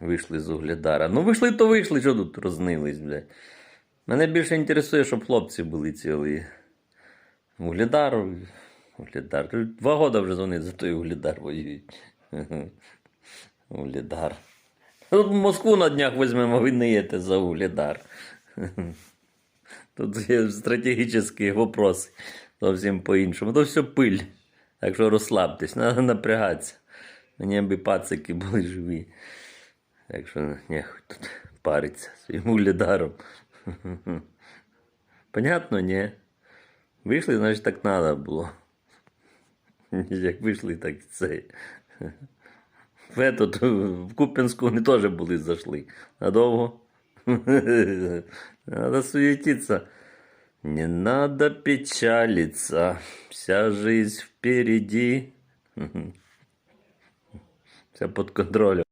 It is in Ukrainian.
Вийшли з Угледара. Ну вийшли, то вийшли, що тут рознились, блядь. Мене більше інтересує, щоб хлопці були цілі. Угледар. Угледар. Два года вже вони за той Угледар воюють. Угледар. Тут Москву на днях візьмемо, ви не їдете за Угледар. Тут є стратегічні вопроси. Зовсім по-іншому. То все пиль. Так що розслабтесь, треба напрягатися. Мені аби пацики були живі. Так що нехуй тут париться своїм углядаром. Понятно, ні? Вийшли, значить так треба було. Як вийшли, так і це. В, этот, в Куп'янську вони теж були зайшли. Надовго. Надо суетиться. Не надо печалиться. Вся жизнь впереди. Все под контролем.